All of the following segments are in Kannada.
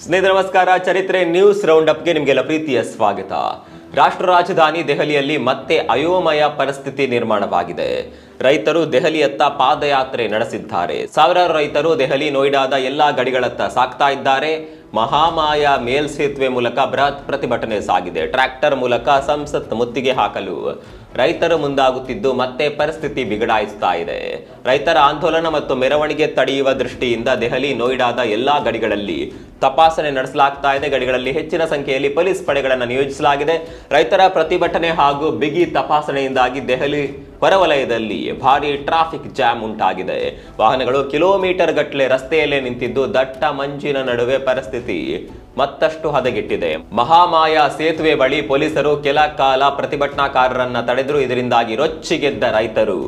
ಸ್ನೇಹಿತರೆ, ನಮಸ್ಕಾರ. ಚರಿತ್ರೆ ನ್ಯೂಸ್ ರೌಂಡ್ ಅಪ್ಗೆ ನಿಮಗೆಲ್ಲ ಪ್ರೀತಿಯ ಸ್ವಾಗತ. ರಾಷ್ಟ್ರ ರಾಜಧಾನಿ ದೆಹಲಿಯಲ್ಲಿ ಮತ್ತೆ ಅಯೋಮಯ ಪರಿಸ್ಥಿತಿ ನಿರ್ಮಾಣವಾಗಿದೆ. ರೈತರು ದೆಹಲಿಯತ್ತ ಪಾದಯಾತ್ರೆ ನಡೆಸಿದ್ದಾರೆ. ಸಾವಿರಾರು ರೈತರು ದೆಹಲಿ ನೋಯ್ಡಾದ ಎಲ್ಲಾ ಗಡಿಗಳತ್ತ ಸಾಕ್ತಾ ಇದ್ದಾರೆ. ಮಹಾಮಾಯ ಮೇಲ್ಸೇತುವೆ ಮೂಲಕ ಬೃಹತ್ ಪ್ರತಿಭಟನೆ ಸಾಗಿದೆ. ಟ್ರ್ಯಾಕ್ಟರ್ ಮೂಲಕ ಸಂಸತ್ ಮುತ್ತಿಗೆ ಹಾಕಲು ರೈತರು ಮುಂದಾಗುತ್ತಿದ್ದು ಮತ್ತೆ ಪರಿಸ್ಥಿತಿ ಬಿಗಡಾಯಿಸ್ತಾ ಇದೆ. ರೈತರ ಆಂದೋಲನ ಮತ್ತು ಮೆರವಣಿಗೆ ತಡೆಯುವ ದೃಷ್ಟಿಯಿಂದ ದೆಹಲಿ ನೋಯ್ಡಾದ ಎಲ್ಲಾ ಗಡಿಗಳಲ್ಲಿ ತಪಾಸಣೆ ನಡೆಸಲಾಗ್ತಾ ಇದೆ. ಗಡಿಗಳಲ್ಲಿ ಹೆಚ್ಚಿನ ಸಂಖ್ಯೆಯಲ್ಲಿ ಪೊಲೀಸ್ ಪಡೆಗಳನ್ನು ನಿಯೋಜಿಸಲಾಗಿದೆ. ರೈತರ ಪ್ರತಿಭಟನೆ ಹಾಗೂ ಬಿಗಿ ತಪಾಸಣೆಯಿಂದಾಗಿ ದೆಹಲಿ ಹೊರವಲಯದಲ್ಲಿ ಭಾರಿ ಟ್ರಾಫಿಕ್ ಜಾಮ್ ಉಂಟಾಗಿದೆ. ವಾಹನಗಳು ಕಿಲೋಮೀಟರ್ ಗಟ್ಟಲೆ ರಸ್ತೆಯಲ್ಲೇ ನಿಂತಿದ್ದು ದಟ್ಟ ಮಂಜಿನ ನಡುವೆ ಪರಿಸ್ಥಿತಿ ಮತ್ತಷ್ಟು ಹದಗೆಟ್ಟಿದೆ. ಮಹಾಮಾಯ ಸೇತುವೆ ಬಳಿ ಪೊಲೀಸರು ಕೆಲ ಕಾಲ ಪ್ರತಿಭಟನಾಕಾರರನ್ನ ತಡೆದರು. ಇದರಿಂದಾಗಿ ರೊಚ್ಚಿಗೆದ್ದ ರೈತರು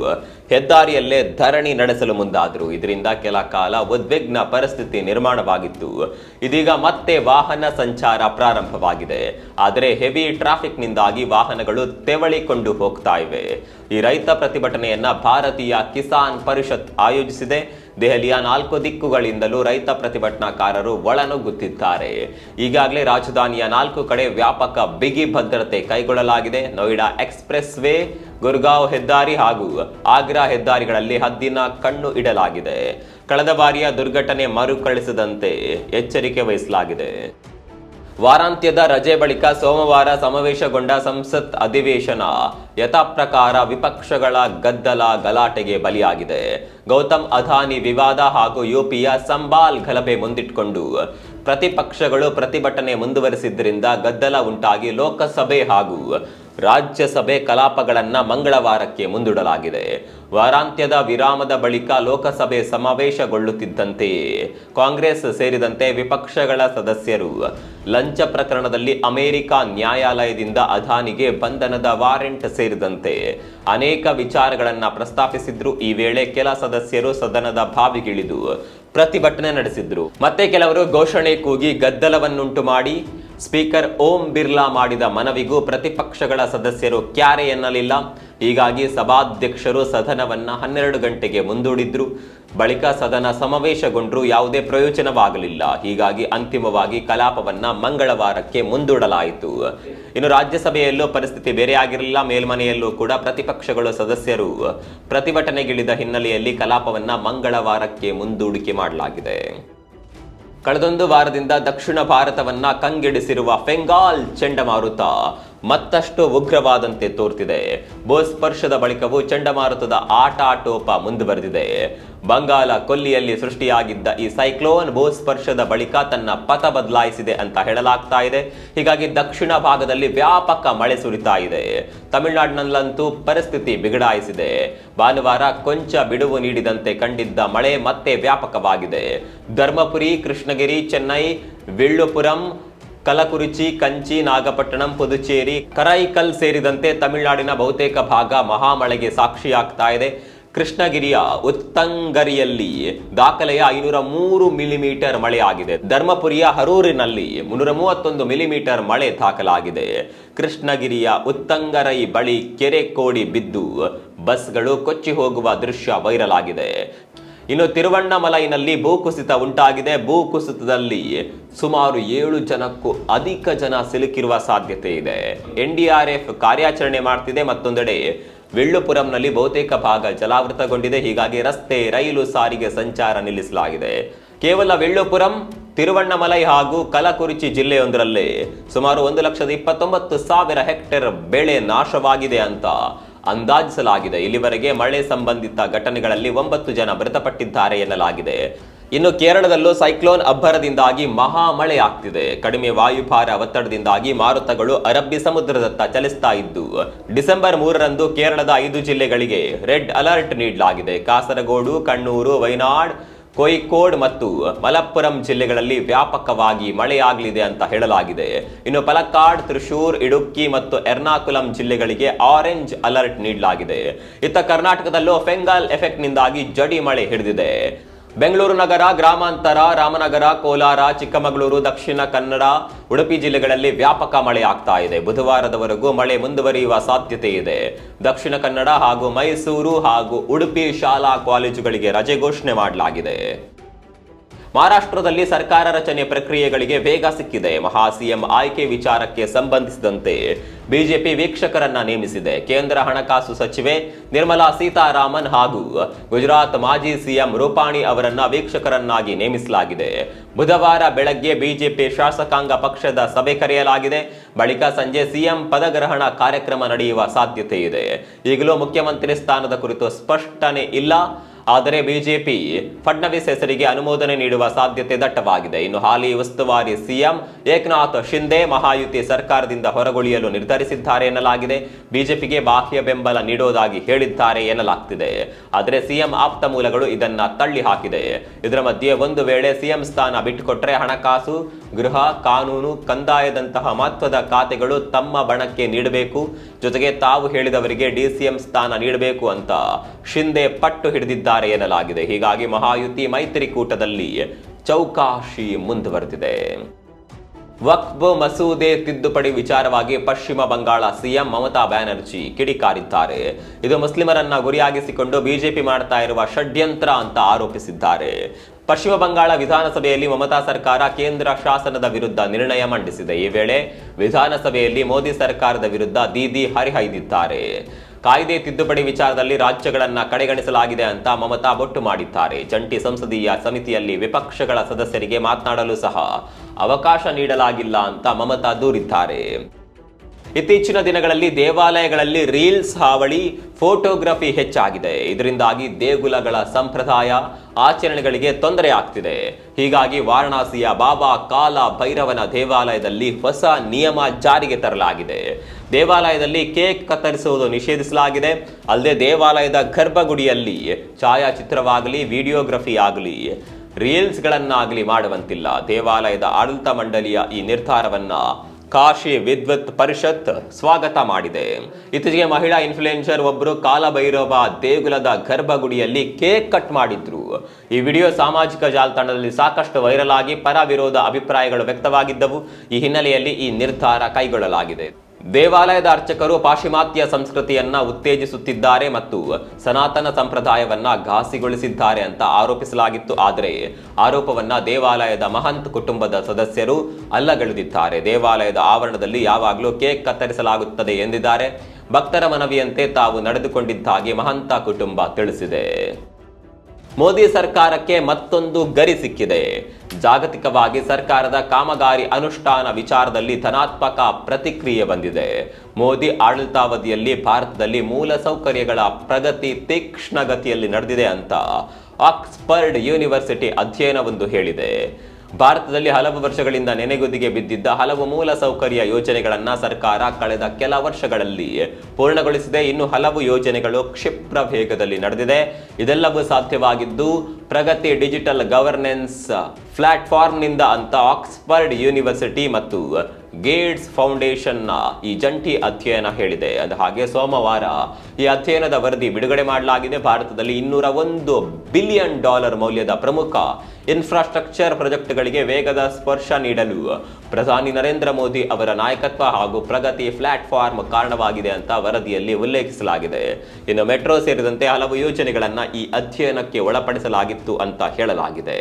ಹೆದ್ದಾರಿಯಲ್ಲೇ ಧರಣಿ ನಡೆಸಲು ಮುಂದಾದರು. ಇದರಿಂದ ಕೆಲ ಕಾಲ ಉದ್ವಿಗ್ನ ಪರಿಸ್ಥಿತಿ ನಿರ್ಮಾಣವಾಗಿತ್ತು. ಇದೀಗ ಮತ್ತೆ ವಾಹನ ಸಂಚಾರ ಪ್ರಾರಂಭವಾಗಿದೆ. ಆದರೆ ಹೆವಿ ಟ್ರಾಫಿಕ್ನಿಂದಾಗಿ ವಾಹನಗಳು ತೆವಳಿಕೊಂಡು ಹೋಗ್ತಾ ಇವೆ. ಈ ರೈತ ಪ್ರತಿಭಟನೆಯನ್ನ ಭಾರತೀಯ ಕಿಸಾನ್ ಪರಿಷತ್ ಆಯೋಜಿಸಿದೆ. ದೆಹಲಿಯ ನಾಲ್ಕು ದಿಕ್ಕುಗಳಿಂದಲೂ ರೈತ ಪ್ರತಿಭಟನಾಕಾರರು ಒಳನುಗ್ಗುತ್ತಿದ್ದಾರೆ. ಈಗಾಗಲೇ ರಾಜಧಾನಿಯ ನಾಲ್ಕು ಕಡೆ ವ್ಯಾಪಕ ಬಿಗಿ ಭದ್ರತೆ ಕೈಗೊಳ್ಳಲಾಗಿದೆ. ನೋಯ್ಡಾ ಎಕ್ಸ್ಪ್ರೆಸ್ ವೇ ಗುರ್ಗಾಂವ್ ಹೆದ್ದಾರಿ ಹಾಗೂ ಆಗ್ರಾ ಹೆದ್ದಾರಿಗಳಲ್ಲಿ ಹದ್ದಿನ ಕಣ್ಣು ಇಡಲಾಗಿದೆ. ಕಳೆದ ಬಾರಿಯ ದುರ್ಘಟನೆ ಮರುಕಳಿಸದಂತೆ ಎಚ್ಚರಿಕೆ ವಹಿಸಲಾಗಿದೆ. ವಾರಾಂತ್ಯದ ರಜೆ ಬಳಿಕ ಸೋಮವಾರ ಸಮಾವೇಶಗೊಂಡ ಸಂಸತ್ ಅಧಿವೇಶನ ಯಥಾಪ್ರಕಾರ ವಿಪಕ್ಷಗಳ ಗದ್ದಲ ಗಲಾಟೆಗೆ ಬಲಿಯಾಗಿದೆ. ಗೌತಮ್ ಅಧಾನಿ ವಿವಾದ ಹಾಗೂ ಯುಪಿಯ ಸಂಬಾಲ್ ಗಲಭೆ ಮುಂದಿಟ್ಕೊಂಡು ಪ್ರತಿಪಕ್ಷಗಳು ಪ್ರತಿಭಟನೆ ಮುಂದುವರೆಸಿದ್ದರಿಂದ ಗದ್ದಲ ಉಂಟಾಗಿ ಲೋಕಸಭೆ ಹಾಗೂ ರಾಜ್ಯಸಭೆ ಕಲಾಪಗಳನ್ನು ಮಂಗಳವಾರಕ್ಕೆ ಮುಂದೂಡಲಾಗಿದೆ. ವಾರಾಂತ್ಯದ ವಿರಾಮದ ಬಳಿಕ ಲೋಕಸಭೆ ಸಮಾವೇಶಗೊಳ್ಳುತ್ತಿದ್ದಂತೆಯೇ ಕಾಂಗ್ರೆಸ್ ಸೇರಿದಂತೆ ವಿಪಕ್ಷಗಳ ಸದಸ್ಯರು. ಲಂಚ ಪ್ರಕರಣದಲ್ಲಿ ಅಮೆರಿಕ ನ್ಯಾಯಾಲಯದಿಂದ ಅಧಾನಿಗೆ ಬಂಧನದ ವಾರೆಂಟ್ ಸೇರಿದಂತೆ ಅನೇಕ ವಿಚಾರಗಳನ್ನು ಪ್ರಸ್ತಾಪಿಸಿದ್ರು. ಈ ವೇಳೆ ಕೆಲ ಸದಸ್ಯರು ಸದನದ ಬಾವಿಗಿಳಿದು ಪ್ರತಿಭಟನೆ ನಡೆಸಿದ್ರು. ಮತ್ತೆ ಕೆಲವರು ಘೋಷಣೆ ಕೂಗಿ ಗದ್ದಲವನ್ನುಂಟು ಮಾಡಿ ಸ್ಪೀಕರ್ ಓಂ ಬಿರ್ಲಾ ಮಾಡಿದ ಮನವಿಗೂ ಪ್ರತಿಪಕ್ಷಗಳ ಸದಸ್ಯರು ಕ್ಯಾರೆ ಎನ್ನಲಿಲ್ಲ. ಹೀಗಾಗಿ ಸಭಾಧ್ಯಕ್ಷರು ಸದನವನ್ನ ಹನ್ನೆರಡು ಗಂಟೆಗೆ ಮುಂದೂಡಿದ್ರು. ಬಳಿಕ ಸದನ ಸಮಾವೇಶಗೊಂಡ್ರು ಯಾವುದೇ ಪ್ರಯೋಜನವಾಗಲಿಲ್ಲ. ಹೀಗಾಗಿ ಅಂತಿಮವಾಗಿ ಕಲಾಪವನ್ನ ಮಂಗಳವಾರಕ್ಕೆ ಮುಂದೂಡಲಾಯಿತು. ಇನ್ನು ರಾಜ್ಯಸಭೆಯಲ್ಲೂ ಪರಿಸ್ಥಿತಿ ಬೇರೆಯಾಗಿರಲಿಲ್ಲ. ಮೇಲ್ಮನೆಯಲ್ಲೂ ಕೂಡ ಪ್ರತಿಪಕ್ಷಗಳ ಸದಸ್ಯರು ಪ್ರತಿಭಟನೆಗಿಳಿದ ಹಿನ್ನೆಲೆಯಲ್ಲಿ ಕಲಾಪವನ್ನ ಮಂಗಳವಾರಕ್ಕೆ ಮುಂದೂಡಿಕೆ ಮಾಡಲಾಗಿದೆ. ಕಳೆದೊಂದು ವಾರದಿಂದ ದಕ್ಷಿಣ ಭಾರತವನ್ನ ಕಂಗೆಡಿಸಿರುವ ಫೆಂಗಾಲ್ ಚಂಡಮಾರುತ. ಮತ್ತಷ್ಟು ಉಗ್ರವಾದಂತೆ ತೋರ್ತಿದೆ. ಭೂಸ್ಪರ್ಶದ ಬಳಿಕವೂ ಚಂಡಮಾರುತದ ಆಟಾಟೋಪ ಮುಂದುವರೆದಿದೆ. ಬಂಗಾಲ ಕೊಲ್ಲಿಯಲ್ಲಿ ಸೃಷ್ಟಿಯಾಗಿದ್ದ ಈ ಸೈಕ್ಲೋನ್ ಭೂಸ್ಪರ್ಶದ ಬಳಿಕ ತನ್ನ ಪಥ ಬದಲಾಯಿಸಿದೆ ಅಂತ ಹೇಳಲಾಗ್ತಾ ಇದೆ. ಹೀಗಾಗಿ ದಕ್ಷಿಣ ಭಾಗದಲ್ಲಿ ವ್ಯಾಪಕ ಮಳೆ ಸುರಿತಾ ಇದೆ. ತಮಿಳುನಾಡಿನಲ್ಲಂತೂ ಪರಿಸ್ಥಿತಿ ಬಿಗಡಾಯಿಸಿದೆ. ಭಾನುವಾರ ಕೊಂಚ ಬಿಡುವು ನೀಡಿದಂತೆ ಕಂಡಿದ್ದ ಮಳೆ ಮತ್ತೆ ವ್ಯಾಪಕವಾಗಿದೆ. ಧರ್ಮಪುರಿ, ಕೃಷ್ಣಗಿರಿ, ಚೆನ್ನೈ, ವಿಳ್ಳುಪುರಂ ಕಲಕುರಿಚಿ, ಕಂಚಿ, ನಾಗಪಟ್ಟಣಂ, ಪುದುಚೇರಿ, ಕರೈಕಲ್ ಸೇರಿದಂತೆ ತಮಿಳುನಾಡಿನ ಬಹುತೇಕ ಭಾಗ ಮಹಾಮಳೆಗೆ ಸಾಕ್ಷಿಯಾಗ್ತಾ ಇದೆ. ಕೃಷ್ಣಗಿರಿಯ ಉತ್ತಂಗರಿಯಲ್ಲಿ ದಾಖಲೆಯ ಐನೂರ ಮೂರು ಮಿಲಿಮೀಟರ್ ಮಳೆ ಆಗಿದೆ. ಧರ್ಮಪುರಿಯ ಹರೂರಿನಲ್ಲಿ ಮುನ್ನೂರ ಮೂವತ್ತೊಂದು ಮಿಲಿಮೀಟರ್ ಮಳೆ ದಾಖಲಾಗಿದೆ. ಕೃಷ್ಣಗಿರಿಯ ಉತ್ತಂಗರೈ ಬಳಿ ಕೆರೆ ಕೋಡಿ ಬಿದ್ದು ಬಸ್ಗಳು ಕೊಚ್ಚಿ ಹೋಗುವ ದೃಶ್ಯ ವೈರಲ್ ಆಗಿದೆ. ಇನ್ನು ತಿರುವಣ್ಣಮಲೈನಲ್ಲಿ ಭೂಕುಸಿತ ಉಂಟಾಗಿದೆ. ಭೂಕುಸಿತದಲ್ಲಿ ಸುಮಾರು ಏಳು ಜನಕ್ಕೂ ಅಧಿಕ ಜನ ಸಿಲುಕಿರುವ ಸಾಧ್ಯತೆ ಇದೆ. ಎನ್ಡಿಆರ್ಎಫ್ ಕಾರ್ಯಾಚರಣೆ ಮಾಡ್ತಿದೆ. ಮತ್ತೊಂದೆಡೆ ವಿಳ್ಳುಪುರಂನಲ್ಲಿ ಬಹುತೇಕ ಭಾಗ ಜಲಾವೃತಗೊಂಡಿದೆ. ಹೀಗಾಗಿ ರಸ್ತೆ, ರೈಲು ಸಾರಿಗೆ ಸಂಚಾರ ನಿಲ್ಲಿಸಲಾಗಿದೆ. ಕೇವಲ ವಿಳ್ಳುಪುರಂ, ತಿರುವಣ್ಣಮಲೈ ಹಾಗೂ ಕಲಕುರುಚಿ ಜಿಲ್ಲೆಯೊಂದರಲ್ಲಿ ಸುಮಾರು ಒಂದು ಲಕ್ಷದ ಇಪ್ಪತ್ತೊಂಬತ್ತು ಸಾವಿರ ಹೆಕ್ಟೇರ್ ಬೆಳೆ ನಾಶವಾಗಿದೆ ಅಂತ ಅಂದಾಜಿಸಲಾಗಿದೆ. ಇಲ್ಲಿವರೆಗೆ ಮಳೆ ಸಂಬಂಧಿತ ಘಟನೆಗಳಲ್ಲಿ ಒಂಬತ್ತು ಜನ ಮೃತಪಟ್ಟಿದ್ದಾರೆ ಎನ್ನಲಾಗಿದೆ. ಇನ್ನು ಕೇರಳದಲ್ಲೂ ಸೈಕ್ಲೋನ್ ಅಬ್ಬರದಿಂದಾಗಿ ಮಹಾ ಮಳೆ ಆಗ್ತಿದೆ. ಕಡಿಮೆ ವಾಯುಭಾರ ಒತ್ತಡದಿಂದಾಗಿ ಮಾರುತಗಳು ಅರಬ್ಬಿ ಸಮುದ್ರದತ್ತ ಚಲಿಸ್ತಾ ಇದ್ದು, ಡಿಸೆಂಬರ್ ಮೂರರಂದು ಕೇರಳದ ಐದು ಜಿಲ್ಲೆಗಳಿಗೆ ರೆಡ್ ಅಲರ್ಟ್ ನೀಡಲಾಗಿದೆ. ಕಾಸರಗೋಡು, ಕಣ್ಣೂರು, ವೈನಾಡ್ ಕೋಯಿಕೋಡ್ ಮತ್ತು ಮಲಪ್ಪುರಂ ಜಿಲ್ಲೆಗಳಲ್ಲಿ ವ್ಯಾಪಕವಾಗಿ ಮಳೆಯಾಗಲಿದೆ ಅಂತ ಹೇಳಲಾಗಿದೆ. ಇನ್ನು ಪಲಕ್ಕಾಡ್, ತ್ರಿಶೂರ್, ಇಡುಕ್ಕಿ ಮತ್ತು ಎರ್ನಾಕುಲಂ ಜಿಲ್ಲೆಗಳಿಗೆ ಆರೆಂಜ್ ಅಲರ್ಟ್ ನೀಡಲಾಗಿದೆ. ಇತ್ತ ಕರ್ನಾಟಕದಲ್ಲೂ ಫೆಂಗಲ್ ಎಫೆಕ್ಟ್ನಿಂದಾಗಿ ಜಡಿ ಮಳೆ ಹಿಡಿದಿದೆ. ಬೆಂಗಳೂರು ನಗರ, ಗ್ರಾಮಾಂತರ, ರಾಮನಗರ, ಕೋಲಾರ, ಚಿಕ್ಕಮಗಳೂರು, ದಕ್ಷಿಣ ಕನ್ನಡ, ಉಡುಪಿ ಜಿಲ್ಲೆಗಳಲ್ಲಿ ವ್ಯಾಪಕ ಮಳೆ ಆಗ್ತಾ ಇದೆ. ಬುಧವಾರದವರೆಗೂ ಮಳೆ ಮುಂದುವರಿಯುವ ಸಾಧ್ಯತೆ ಇದೆ. ದಕ್ಷಿಣ ಕನ್ನಡ ಹಾಗೂ ಮೈಸೂರು ಹಾಗೂ ಉಡುಪಿ ಶಾಲಾ ಕಾಲೇಜುಗಳಿಗೆ ರಜೆ ಘೋಷಣೆ ಮಾಡಲಾಗಿದೆ. ಮಹಾರಾಷ್ಟ್ರದಲ್ಲಿ ಸರ್ಕಾರ ರಚನೆ ಪ್ರಕ್ರಿಯೆಗಳಿಗೆ ವೇಗ ಸಿಕ್ಕಿದೆ. ಮಹಾ ಸಿಎಂ ಆಯ್ಕೆ ವಿಚಾರಕ್ಕೆ ಸಂಬಂಧಿಸಿದಂತೆ ಬಿಜೆಪಿ ವೀಕ್ಷಕರನ್ನ ನೇಮಿಸಿದೆ. ಕೇಂದ್ರ ಹಣಕಾಸು ಸಚಿವೆ ನಿರ್ಮಲಾ ಸೀತಾರಾಮನ್ ಹಾಗೂ ಗುಜರಾತ್ ಮಾಜಿ ಸಿಎಂ ರೂಪಾಣಿ ಅವರನ್ನ ವೀಕ್ಷಕರನ್ನಾಗಿ ನೇಮಿಸಲಾಗಿದೆ. ಬುಧವಾರ ಬೆಳಗ್ಗೆ ಬಿಜೆಪಿ ಶಾಸಕಾಂಗ ಪಕ್ಷದ ಸಭೆ ಕರೆಯಲಾಗಿದೆ. ಬಳಿಕ ಸಂಜೆ ಸಿಎಂ ಪದಗ್ರಹಣ ಕಾರ್ಯಕ್ರಮ ನಡೆಯುವ ಸಾಧ್ಯತೆ ಇದೆ ಈಗಲೂ ಮುಖ್ಯಮಂತ್ರಿ ಸ್ಥಾನದ ಕುರಿತು ಸ್ಪಷ್ಟನೆ ಇಲ್ಲ. ಆದರೆ ಬಿಜೆಪಿ ಫಡ್ನವೀಸ್ ಹೆಸರಿಗೆ ಅನುಮೋದನೆ ನೀಡುವ ಸಾಧ್ಯತೆ ದಟ್ಟವಾಗಿದೆ. ಇನ್ನು ಹಾಲಿ ಉಸ್ತುವಾರಿ ಸಿಎಂ ಏಕನಾಥ್ ಶಿಂದೆ ಮಹಾಯುತಿ ಸರ್ಕಾರದಿಂದ ಹೊರಗುಳಿಯಲು ನಿರ್ಧರಿಸಿದ್ದಾರೆ ಎನ್ನಲಾಗಿದೆ. ಬಿಜೆಪಿಗೆ ಬಾಹ್ಯ ಬೆಂಬಲ ನೀಡೋದಾಗಿ ಹೇಳಿದ್ದಾರೆ ಎನ್ನಲಾಗ್ತಿದೆ. ಆದರೆ ಸಿಎಂ ಆಪ್ತ ಮೂಲಗಳು ಇದನ್ನ ತಳ್ಳಿ ಹಾಕಿದೆ ಇದರ ಮಧ್ಯೆ ಒಂದು ವೇಳೆ ಸಿಎಂ ಸ್ಥಾನ ಬಿಟ್ಟುಕೊಟ್ರೆ ಹಣಕಾಸು, ಗೃಹ, ಕಾನೂನು, ಕಂದಾಯದಂತಹ ಮಹತ್ವದ ಖಾತೆಗಳು ತಮ್ಮ ಬಣಕ್ಕೆ ನೀಡಬೇಕು. ಜೊತೆಗೆ ತಾವು ಹೇಳಿದವರಿಗೆ ಡಿಸಿಎಂ ಸ್ಥಾನ ನೀಡಬೇಕು ಅಂತ ಶಿಂದೆ ಪಟ್ಟು ಹಿಡಿದಿದ್ದಾರೆ ಎನ್ನಲಾಗಿದೆ. ಹೀಗಾಗಿ ಮಹಾಯುತಿ ಮೈತ್ರಿಕೂಟದಲ್ಲಿ ಚೌಕಾಶಿ ಮುಂದುವರೆದಿದೆ. ವಕ್ಫ್ ಮಸೂದೆ ತಿದ್ದುಪಡಿ ವಿಚಾರವಾಗಿ ಪಶ್ಚಿಮ ಬಂಗಾಳ ಸಿಎಂ ಮಮತಾ ಬ್ಯಾನರ್ಜಿ ಕಿಡಿಕಾರಿದ್ದಾರೆ. ಇದು ಮುಸ್ಲಿಮರನ್ನ ಗುರಿಯಾಗಿಸಿಕೊಂಡು ಬಿಜೆಪಿ ಮಾಡ್ತಾ ಇರುವ ಷಡ್ಯಂತ್ರ ಅಂತ ಆರೋಪಿಸಿದ್ದಾರೆ. ಪಶ್ಚಿಮ ಬಂಗಾಳ ವಿಧಾನಸಭೆಯಲ್ಲಿ ಮಮತಾ ಸರ್ಕಾರ ಕೇಂದ್ರ ಶಾಸನದ ವಿರುದ್ಧ ನಿರ್ಣಯ ಮಂಡಿಸಿದೆ. ಈ ವೇಳೆ ವಿಧಾನಸಭೆಯಲ್ಲಿ ಮೋದಿ ಸರ್ಕಾರದ ವಿರುದ್ಧ ದೀದಿ ಹರಿಹೈದಿದ್ದಾರೆ ಕಾಯ್ದೆ ತಿದ್ದುಪಡಿ ವಿಚಾರದಲ್ಲಿ ರಾಜ್ಯಗಳನ್ನು ಕಡೆಗಣಿಸಲಾಗಿದೆ ಅಂತ ಮಮತಾ ಬೊಟ್ಟು ಮಾಡಿದ್ದಾರೆ. ಜಂಟಿ ಸಂಸದೀಯ ಸಮಿತಿಯಲ್ಲಿ ವಿಪಕ್ಷಗಳ ಸದಸ್ಯರಿಗೆ ಮಾತನಾಡಲು ಸಹ ಅವಕಾಶ ನೀಡಲಾಗಿಲ್ಲ ಅಂತ ಮಮತಾ ದೂರಿದ್ದಾರೆ. ಇತ್ತೀಚಿನ ದಿನಗಳಲ್ಲಿ ದೇವಾಲಯಗಳಲ್ಲಿ ರೀಲ್ಸ್ ಹಾವಳಿ, ಫೋಟೋಗ್ರಫಿ ಹೆಚ್ಚಾಗಿದೆ. ಇದರಿಂದಾಗಿ ದೇಗುಲಗಳ ಸಂಪ್ರದಾಯ, ಆಚರಣೆಗಳಿಗೆ ತೊಂದರೆ ಆಗ್ತಿದೆ. ಹೀಗಾಗಿ ವಾರಣಾಸಿಯ ಬಾಬಾ ಕಾಲ ಭೈರವನ ದೇವಾಲಯದಲ್ಲಿ ಹೊಸ ನಿಯಮ ಜಾರಿಗೆ ತರಲಾಗಿದೆ. ದೇವಾಲಯದಲ್ಲಿ ಕೇಕ್ ಕತ್ತರಿಸುವುದು ನಿಷೇಧಿಸಲಾಗಿದೆ. ಅಲ್ಲದೆ ದೇವಾಲಯದ ಗರ್ಭಗುಡಿಯಲ್ಲಿ ಛಾಯಾಚಿತ್ರವಾಗಲಿ, ವಿಡಿಯೋಗ್ರಫಿ ಆಗಲಿ, ರೀಲ್ಸ್ಗಳನ್ನಾಗಲಿ ಮಾಡುವಂತಿಲ್ಲ. ದೇವಾಲಯದ ಆಡಳಿತ ಮಂಡಳಿಯ ಈ ನಿರ್ಧಾರವನ್ನ ಕಾಶಿ ವಿದ್ವತ್ ಪರಿಷತ್ ಸ್ವಾಗತ ಮಾಡಿದೆ. ಇತ್ತೀಚೆಗೆ ಮಹಿಳಾ ಇನ್ಫ್ಲುಯೆನ್ಸರ್ ಒಬ್ಬರು ಕಾಲಭೈರವ ದೇಗುಲದ ಗರ್ಭಗುಡಿಯಲ್ಲಿ ಕೇಕ್ ಕಟ್ ಮಾಡಿದ್ರು. ಈ ವಿಡಿಯೋ ಸಾಮಾಜಿಕ ಜಾಲತಾಣದಲ್ಲಿ ಸಾಕಷ್ಟು ವೈರಲ್ ಆಗಿ ಪರ ವಿರೋಧ ಅಭಿಪ್ರಾಯಗಳು ವ್ಯಕ್ತವಾಗಿದ್ದವು. ಈ ಹಿನ್ನೆಲೆಯಲ್ಲಿ ಈ ನಿರ್ಧಾರ ಕೈಗೊಳ್ಳಲಾಗಿದೆ. ದೇವಾಲಯದ ಅರ್ಚಕರು ಪಾಶ್ಚಿಮಾತ್ಯ ಸಂಸ್ಕೃತಿಯನ್ನ ಉತ್ತೇಜಿಸುತ್ತಿದ್ದಾರೆ ಮತ್ತು ಸನಾತನ ಸಂಪ್ರದಾಯವನ್ನ ಘಾಸಿಗೊಳಿಸಿದ್ದಾರೆ ಅಂತ ಆರೋಪಿಸಲಾಗಿತ್ತು. ಆದರೆ ಆರೋಪವನ್ನ ದೇವಾಲಯದ ಮಹಂತ್ ಕುಟುಂಬದ ಸದಸ್ಯರು ಅಲ್ಲಗಳೆದಿದ್ದಾರೆ. ದೇವಾಲಯದ ಆವರಣದಲ್ಲಿ ಯಾವಾಗಲೂ ಕೇಕ್ ಕತ್ತರಿಸಲಾಗುತ್ತದೆ ಎಂದಿದ್ದಾರೆ. ಭಕ್ತರ ಮನವಿಯಂತೆ ತಾವು ನಡೆದುಕೊಂಡಿದ್ದಾಗಿ ಮಹಂತ ಕುಟುಂಬ ತಿಳಿಸಿದೆ. ಮೋದಿ ಸರ್ಕಾರಕ್ಕೆ ಮತ್ತೊಂದು ಗರಿ ಸಿಕ್ಕಿದೆ. ಜಾಗತಿಕವಾಗಿ ಸರ್ಕಾರದ ಕಾಮಗಾರಿ ಅನುಷ್ಠಾನ ವಿಚಾರದಲ್ಲಿ ಧನಾತ್ಮಕ ಪ್ರತಿಕ್ರಿಯೆ ಬಂದಿದೆ. ಮೋದಿ ಆಡಳಿತಾವಧಿಯಲ್ಲಿ ಭಾರತದಲ್ಲಿ ಮೂಲ ಸೌಕರ್ಯಗಳ ಪ್ರಗತಿ ತೀಕ್ಷ್ಣಗತಿಯಲ್ಲಿ ನಡೆದಿದೆ ಅಂತ ಆಕ್ಸ್ಫರ್ಡ್ ಯೂನಿವರ್ಸಿಟಿ ಅಧ್ಯಯನವೊಂದು ಹೇಳಿದೆ. ಭಾರತದಲ್ಲಿ ಹಲವು ವರ್ಷಗಳಿಂದ ನೆನೆಗುದಿಗೆ ಬಿದ್ದಿದ್ದ ಹಲವು ಮೂಲ ಸೌಕರ್ಯ ಯೋಜನೆಗಳನ್ನ ಸರ್ಕಾರ ಕಳೆದ ಕೆಲ ವರ್ಷಗಳಲ್ಲಿ ಪೂರ್ಣಗೊಳಿಸಿದೆ. ಇನ್ನು ಹಲವು ಯೋಜನೆಗಳು ಕ್ಷಿಪ್ರ ವೇಗದಲ್ಲಿ ನಡೆದಿದೆ. ಇದೆಲ್ಲವೂ ಸಾಧ್ಯವಾಗಿದ್ದು, ಪ್ರಗತಿ ಡಿಜಿಟಲ್ ಗವರ್ನೆನ್ಸ್ ಪ್ಲಾಟ್ಫಾರ್ಮ್ನಿಂದ ಅಂತ ಆಕ್ಸ್ಫರ್ಡ್ ಯೂನಿವರ್ಸಿಟಿ ಮತ್ತು ಗೇಟ್ಸ್ ಫೌಂಡೇಶನ್ನ ಈ ಜಂಟಿ ಅಧ್ಯಯನ ಹೇಳಿದೆ. ಅದು ಹಾಗೆ ಸೋಮವಾರ ಈ ಅಧ್ಯಯನದ ವರದಿ ಬಿಡುಗಡೆ ಮಾಡಲಾಗಿದೆ. ಭಾರತದಲ್ಲಿ ಇನ್ನೂರ ಒಂದು ಬಿಲಿಯನ್ ಡಾಲರ್ ಮೌಲ್ಯದ ಪ್ರಮುಖ ಇನ್ಫ್ರಾಸ್ಟ್ರಕ್ಚರ್ ಪ್ರಾಜೆಕ್ಟ್ಗಳಿಗೆ ವೇಗದ ಸ್ಪರ್ಶ ನೀಡಲು ಪ್ರಧಾನಿ ನರೇಂದ್ರ ಮೋದಿ ಅವರ ನಾಯಕತ್ವ ಹಾಗೂ ಪ್ರಗತಿ ಪ್ಲಾಟ್ಫಾರ್ಮ್ ಕಾರಣವಾಗಿದೆ ಅಂತ ವರದಿಯಲ್ಲಿ ಉಲ್ಲೇಖಿಸಲಾಗಿದೆ. ಇನ್ನು ಮೆಟ್ರೋ ಸೇರಿದಂತೆ ಹಲವು ಯೋಜನೆಗಳನ್ನು ಈ ಅಧ್ಯಯನಕ್ಕೆ ಒಳಪಡಿಸಲಾಗಿತ್ತು ಅಂತ ಹೇಳಲಾಗಿದೆ.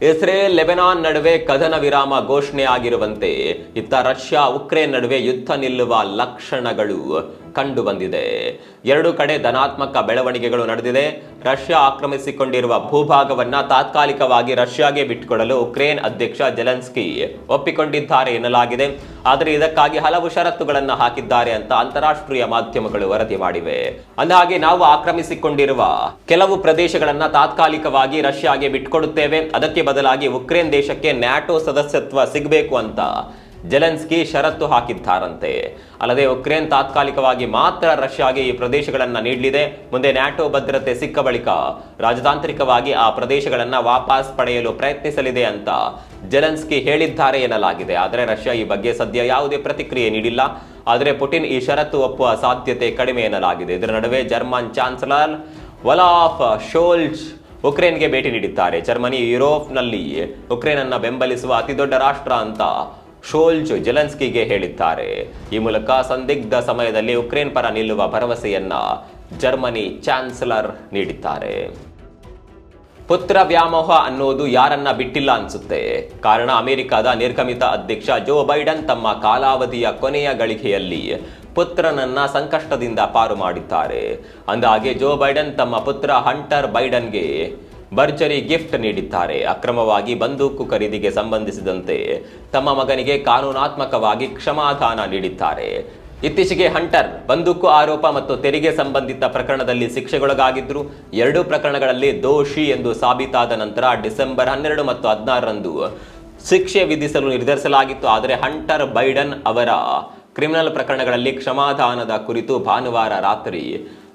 ಇಸ್ರೇಲ್ ಲೆಬೆನಾನ್ ನಡುವೆ ಕದನ ವಿರಾಮ ಘೋಷಣೆ ಆಗಿರುವಂತೆ ಇತ್ತ ರಷ್ಯಾ ಉಕ್ರೇನ್ ನಡುವೆ ಯುದ್ಧ ನಿಲ್ಲುವ ಲಕ್ಷಣಗಳು ಕಂಡು ಬಂದಿದೆ ಎರಡು ಕಡೆ ಧನಾತ್ಮಕ ಬೆಳವಣಿಗೆಗಳು ನಡೆದಿದೆ. ರಷ್ಯಾ ಆಕ್ರಮಿಸಿಕೊಂಡಿರುವ ಭೂಭಾಗವನ್ನ ತಾತ್ಕಾಲಿಕವಾಗಿ ರಷ್ಯಾಗೆ ಬಿಟ್ಟುಕೊಡಲು ಉಕ್ರೇನ್ ಅಧ್ಯಕ್ಷ ಜೆಲೆನ್ಸ್ಕಿ ಒಪ್ಪಿಕೊಂಡಿದ್ದಾರೆ ಎನ್ನಲಾಗಿದೆ. ಆದರೆ ಇದಕ್ಕಾಗಿ ಹಲವು ಷರತ್ತುಗಳನ್ನು ಹಾಕಿದ್ದಾರೆ ಅಂತ ಅಂತಾರಾಷ್ಟ್ರೀಯ ಮಾಧ್ಯಮಗಳು ವರದಿ ಮಾಡಿವೆ. ಅಂದಹಾಗೆ ನಾವು ಆಕ್ರಮಿಸಿಕೊಂಡಿರುವ ಕೆಲವು ಪ್ರದೇಶಗಳನ್ನು ತಾತ್ಕಾಲಿಕವಾಗಿ ರಷ್ಯಾಗೆ ಬಿಟ್ಕೊಡುತ್ತೇವೆ ಅದಕ್ಕೆ ಬದಲಾಗಿ ಉಕ್ರೇನ್ ದೇಶಕ್ಕೆ ನ್ಯಾಟೋ ಸದಸ್ಯತ್ವ ಸಿಗಬೇಕು ಅಂತ ಜೆಲೆನ್ಸ್ಕಿ ಷರತ್ತು ಹಾಕಿದ್ದಾರಂತೆ. ಅಲ್ಲದೆ ಉಕ್ರೇನ್ ತಾತ್ಕಾಲಿಕವಾಗಿ ಮಾತ್ರ ರಷ್ಯಾಗೆ ಈ ಪ್ರದೇಶಗಳನ್ನು ನೀಡಲಿದೆ. ಮುಂದೆ ನ್ಯಾಟೋ ಭದ್ರತೆ ಸಿಕ್ಕ ಬಳಿಕ ರಾಜತಾಂತ್ರಿಕವಾಗಿ ಆ ಪ್ರದೇಶಗಳನ್ನು ವಾಪಸ್ ಪಡೆಯಲು ಪ್ರಯತ್ನಿಸಲಿದೆ ಅಂತ ಜೆಲೆನ್ಸ್ಕಿ ಹೇಳಿದ್ದಾರೆ ಎನ್ನಲಾಗಿದೆ. ಆದರೆ ರಷ್ಯಾ ಈ ಬಗ್ಗೆ ಸದ್ಯ ಯಾವುದೇ ಪ್ರತಿಕ್ರಿಯೆ ನೀಡಿಲ್ಲ. ಆದರೆ ಪುಟಿನ್ ಈ ಷರತ್ತು ಒಪ್ಪುವ ಸಾಧ್ಯತೆ ಕಡಿಮೆ ಎನ್ನಲಾಗಿದೆ. ಇದರ ನಡುವೆ ಜರ್ಮನ್ ಚಾನ್ಸಲರ್ ವಲಾಫ್ ಶೋಲ್ಜ್ ಉಕ್ರೇನ್ಗೆ ಭೇಟಿ ನೀಡಿದ್ದಾರೆ. ಜರ್ಮನಿ ಯುರೋಪ್ನಲ್ಲಿ ಉಕ್ರೇನ್ ಅನ್ನು ಬೆಂಬಲಿಸುವ ಅತಿದೊಡ್ಡ ರಾಷ್ಟ್ರ ಅಂತ ಶೋಲ್ಜ್ ಜೆಲೆನ್ಸ್ಕಿಗೆ ಹೇಳಿದ್ದಾರೆ. ಈ ಮೂಲಕ ಸಂದಿಗ್ಧ ಸಮಯದಲ್ಲಿ ಉಕ್ರೇನ್ ಪರ ನಿಲ್ಲುವ ಭರವಸೆಯನ್ನ ಜರ್ಮನಿ ಚಾನ್ಸಲರ್ ನೀಡಿದ್ದಾರೆ. ಪುತ್ರ ವ್ಯಾಮೋಹ ಅನ್ನೋದು ಯಾರನ್ನ ಬಿಟ್ಟಿಲ್ಲ ಅನ್ಸುತ್ತೆ. ಕಾರಣ ಅಮೆರಿಕದ ನಿರ್ಗಮಿತ ಅಧ್ಯಕ್ಷ ಜೋ ಬೈಡನ್ ತಮ್ಮ ಕಾಲಾವಧಿಯ ಕೊನೆಯ ಗಳಿಗೆಯಲ್ಲಿ ಪುತ್ರನನ್ನ ಸಂಕಷ್ಟದಿಂದ ಪಾರು ಮಾಡಿದ್ದಾರೆ. ಅಂದಾಗೆ ಜೋ ಬೈಡನ್ ತಮ್ಮ ಪುತ್ರ ಹಂಟರ್ ಬೈಡನ್ಗೆ ಭರ್ಜರಿ ಗಿಫ್ಟ್ ನೀಡಿದ್ದಾರೆ. ಅಕ್ರಮವಾಗಿ ಬಂದೂಕು ಖರೀದಿಗೆ ಸಂಬಂಧಿಸಿದಂತೆ ತಮ್ಮ ಮಗನಿಗೆ ಕಾನೂನಾತ್ಮಕವಾಗಿ ಕ್ಷಮಾದಾನ ನೀಡಿದ್ದಾರೆ. ಇತ್ತೀಚೆಗೆ ಹಂಟರ್ ಬಂದೂಕು ಆರೋಪ ಮತ್ತು ತೆರಿಗೆ ಸಂಬಂಧಿತ ಪ್ರಕರಣದಲ್ಲಿ ಶಿಕ್ಷೆಗೊಳಗಾಗಿದ್ದರು. ಎರಡೂ ಪ್ರಕರಣಗಳಲ್ಲಿ ದೋಷಿ ಎಂದು ಸಾಬೀತಾದ ನಂತರ ಡಿಸೆಂಬರ್ ಹನ್ನೆರಡು ಮತ್ತು ಹದಿನಾರರಂದು ಶಿಕ್ಷೆ ವಿಧಿಸಲು ನಿರ್ಧರಿಸಲಾಗಿತ್ತು. ಆದರೆ ಹಂಟರ್ ಬೈಡನ್ ಅವರ ಕ್ರಿಮಿನಲ್ ಪ್ರಕರಣಗಳಲ್ಲಿ ಕ್ಷಮಾದಾನದ ಕುರಿತು ಭಾನುವಾರ ರಾತ್ರಿ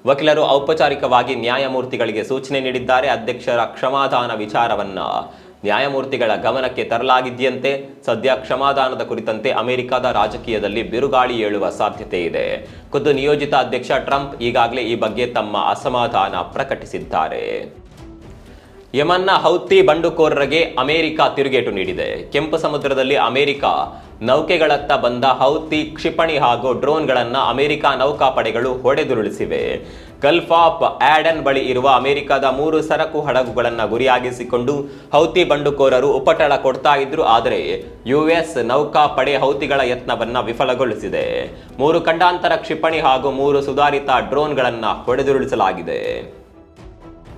ವಕೀಲರು ಔಪಚಾರಿಕವಾಗಿ ನ್ಯಾಯಮೂರ್ತಿಗಳಿಗೆ ಸೂಚನೆ ನೀಡಿದ್ದಾರೆ. ಅಧ್ಯಕ್ಷರ ಕ್ಷಮಾದಾನ ವಿಚಾರವನ್ನ ನ್ಯಾಯಮೂರ್ತಿಗಳ ಗಮನಕ್ಕೆ ತರಲಾಗಿದೆಯಂತೆ. ಸದ್ಯ ಕ್ಷಮಾದಾನದ ಕುರಿತಂತೆ ಅಮೆರಿಕದ ರಾಜಕೀಯದಲ್ಲಿ ಬಿರುಗಾಳಿ ಏಳುವ ಸಾಧ್ಯತೆ ಇದೆ. ಖುದ್ದು ನಿಯೋಜಿತ ಅಧ್ಯಕ್ಷ ಟ್ರಂಪ್ ಈಗಾಗಲೇ ಈ ಬಗ್ಗೆ ತಮ್ಮ ಅಸಮಾಧಾನ ಪ್ರಕಟಿಸಿದ್ದಾರೆ. ಯಮನ್ನ ಹೌತಿ ಬಂಡುಕೋರರಿಗೆ ಅಮೆರಿಕ ತಿರುಗೇಟು ನೀಡಿದೆ. ಕೆಂಪು ಸಮುದ್ರದಲ್ಲಿ ಅಮೆರಿಕ ನೌಕೆಗಳತ್ತ ಬಂದ ಹೌತಿ, ಕ್ಷಿಪಣಿ ಹಾಗೂ ಡ್ರೋನ್ಗಳನ್ನು ಅಮೆರಿಕ ನೌಕಾಪಡೆಗಳು ಹೊಡೆದುರುಳಿಸಿವೆ. ಗಲ್ಫ್ ಆಫ್ ಆಡನ್ ಬಳಿ ಇರುವ ಅಮೆರಿಕದ ಮೂರು ಸರಕು ಹಡಗುಗಳನ್ನು ಗುರಿಯಾಗಿಸಿಕೊಂಡು ಹೌತಿ ಬಂಡುಕೋರರು ಉಪಟಳ ಕೊಡ್ತಾ ಇದ್ರು. ಆದರೆ ಯುಎಸ್ ನೌಕಾಪಡೆ ಹೌತಿಗಳ ಯತ್ನವನ್ನು ವಿಫಲಗೊಳಿಸಿದೆ. ಮೂರು ಖಂಡಾಂತರ ಕ್ಷಿಪಣಿ ಹಾಗೂ ಮೂರು ಸುಧಾರಿತ ಡ್ರೋನ್ಗಳನ್ನು ಹೊಡೆದುರುಳಿಸಲಾಗಿದೆ.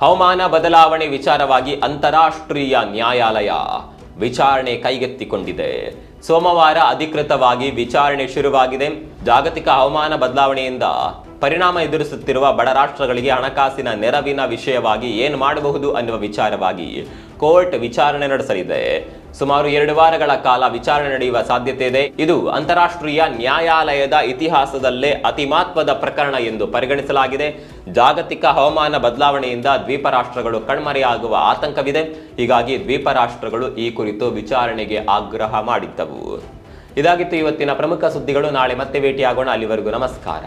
ಹವಾಮಾನ ಬದಲಾವಣೆ ವಿಚಾರವಾಗಿ ಅಂತಾರಾಷ್ಟ್ರೀಯ ನ್ಯಾಯಾಲಯ. ವಿಚಾರಣೆ ಕೈಗೆತ್ತಿಕೊಂಡಿದೆ. ಸೋಮವಾರ ಅಧಿಕೃತವಾಗಿ ವಿಚಾರಣೆ ಶುರುವಾಗಿದೆ. ಜಾಗತಿಕ ಹವಾಮಾನ ಬದಲಾವಣೆಯಿಂದ ಪರಿಣಾಮ ಎದುರಿಸುತ್ತಿರುವ ಬಡ ರಾಷ್ಟ್ರಗಳಿಗೆ ಹಣಕಾಸಿನ ನೆರವಿನ ವಿಷಯವಾಗಿ ಏನು ಮಾಡಬಹುದು ಅನ್ನುವ ವಿಚಾರವಾಗಿ ಕೋರ್ಟ್ ವಿಚಾರಣೆ ನಡೆಸಲಿದೆ. ಸುಮಾರು ಎರಡು ವಾರಗಳ ಕಾಲ ವಿಚಾರಣೆ ನಡೆಯುವ ಸಾಧ್ಯತೆ ಇದೆ. ಇದು ಅಂತಾರಾಷ್ಟ್ರೀಯ ನ್ಯಾಯಾಲಯದ ಇತಿಹಾಸದಲ್ಲೇ ಅತಿ ಮಹತ್ವದ ಪ್ರಕರಣ ಎಂದು ಪರಿಗಣಿಸಲಾಗಿದೆ. ಜಾಗತಿಕ ಹವಾಮಾನ ಬದಲಾವಣೆಯಿಂದ ದ್ವೀಪ ರಾಷ್ಟ್ರಗಳು ಕಣ್ಮರೆಯಾಗುವ ಆತಂಕವಿದೆ. ಹೀಗಾಗಿ ದ್ವೀಪ ರಾಷ್ಟ್ರಗಳು ಈ ಕುರಿತು ವಿಚಾರಣೆಗೆ ಆಗ್ರಹ ಮಾಡಿದ್ದವು. ಇದಾಗಿತ್ತು ಇವತ್ತಿನ ಪ್ರಮುಖ ಸುದ್ದಿಗಳು. ನಾಳೆ ಮತ್ತೆ ಭೇಟಿಯಾಗೋಣ. ಅಲ್ಲಿವರೆಗೂ ನಮಸ್ಕಾರ.